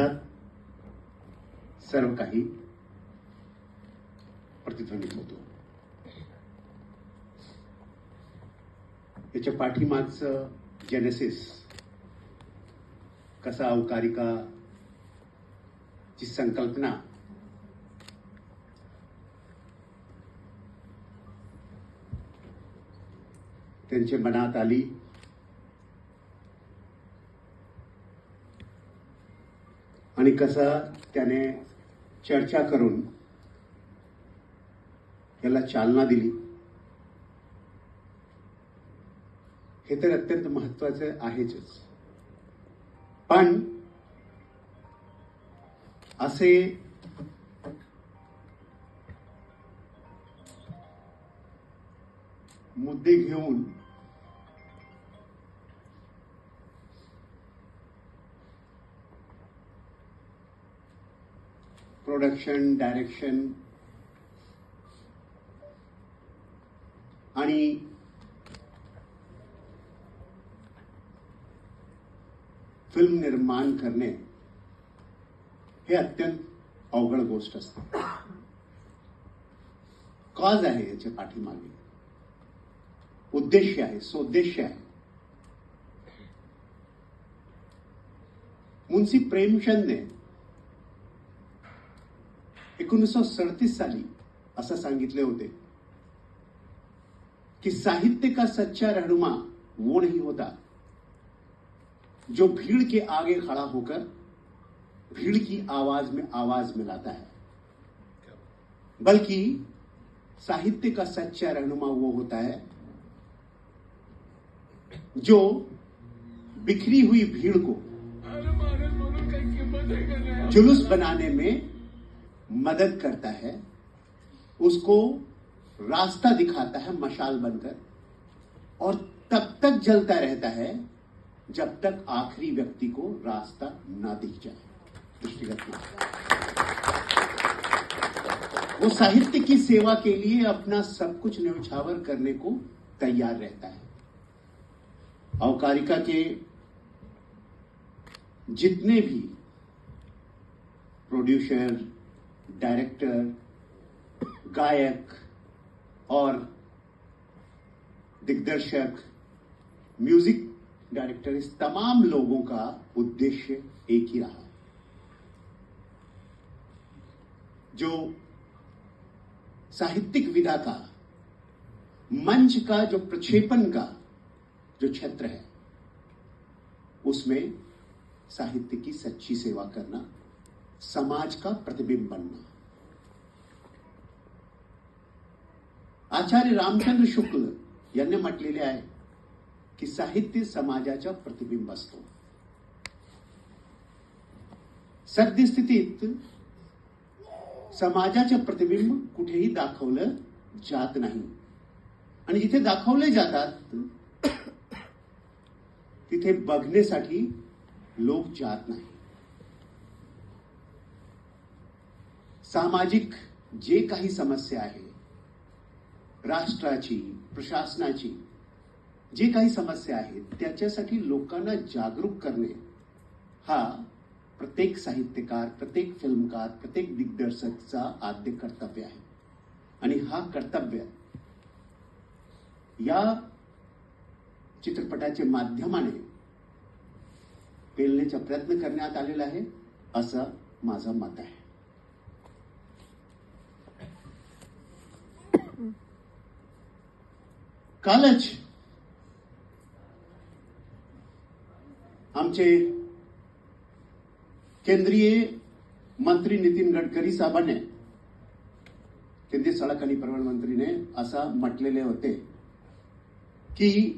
शब्दात सर्व काही प्रतिध्वनित होतो. याच्या पाठीमागचं जेनेसिस कसा अवकारिका ची संकल्पना त्यांच्या मनात आली. आणि कसा त्याने चर्चा करून याला चालना दिली. हे तर अत्यंत महत्वाचं आहेच पण असे मुद्दे घेऊन प्रोडक्शन डायरेक्शन आणि फिल्म निर्माण करणे हे अत्यंत अवघड गोष्ट असते. कॉज आहे याच्या पाठीमागे. उद्देश आहे सोद्देश्य आहे. मुन्सी प्रेमचंदने एकोणीसशे सडतीस साली असं सांगितले होते कि साहित्य का सच्चा रहनुमा वो नहीं होता? जो भीड़ के आगे खड़ा होकर भीड़ की आवाज़ में आवाज़ मिलाता है। बल्कि साहित्य का सच्चा रहनुमा वो होता है जो बिखरी हुई भीड़ को जुलूस बनाने में मदद करता है, उसको रास्ता दिखाता है मशाल बनकर, और तब तक जलता रहता है जब तक आखिरी व्यक्ति को रास्ता ना दिख जाए। दृष्टिगत वो साहित्य की सेवा के लिए अपना सब कुछ न्यौछावर करने को तैयार रहता है। अवकारिका के जितने भी प्रोड्यूसर डायरेक्टर गायक और दिग्दर्शक म्यूज़िक डायरेक्टर इस तमाम लोगों का उद्देश्य एक ही रहा। जो साहित्यिक विधा का, मंच का, जो प्रक्षेपण का, जो क्षेत्र है, उसमें साहित्य की सच्ची सेवा करना समाज का प्रतिबिंब बनना। आचार्य रामचंद्र शुक्ल यांनी म्हटलेले आहे की साहित्य समाजाचा प्रतिबिंब असतो. सद्यस्थितीत समाजाचे प्रतिबिंब कुठेही दाखवलं जात नाही. आणि जिथे दाखवले जातात तिथे बघण्यासाठी लोक जात नाही सामाजिक जे काही समस्या आहे राष्ट्राची प्रशासनाची जे काही समस्या आहेत त्याच्यासाठी लोकांना जागरूक करणे हा प्रत्येक साहित्यकार प्रत्येक फिल्मकार प्रत्येक दिग्दर्शकचा आद्य कर्तव्य आहे. आणि हा कर्तव्य या चित्रपटाच्या माध्यमाने पेलण्याचा प्रयत्न करण्यात आलेला आहे असं माझं मत आहे. कालच आमचे केंद्रीय मंत्री नितीन गडकरी साहेबांनी केंद्रीय सडक आणि परिवहन मंत्रीने असं म्हटलेले होते की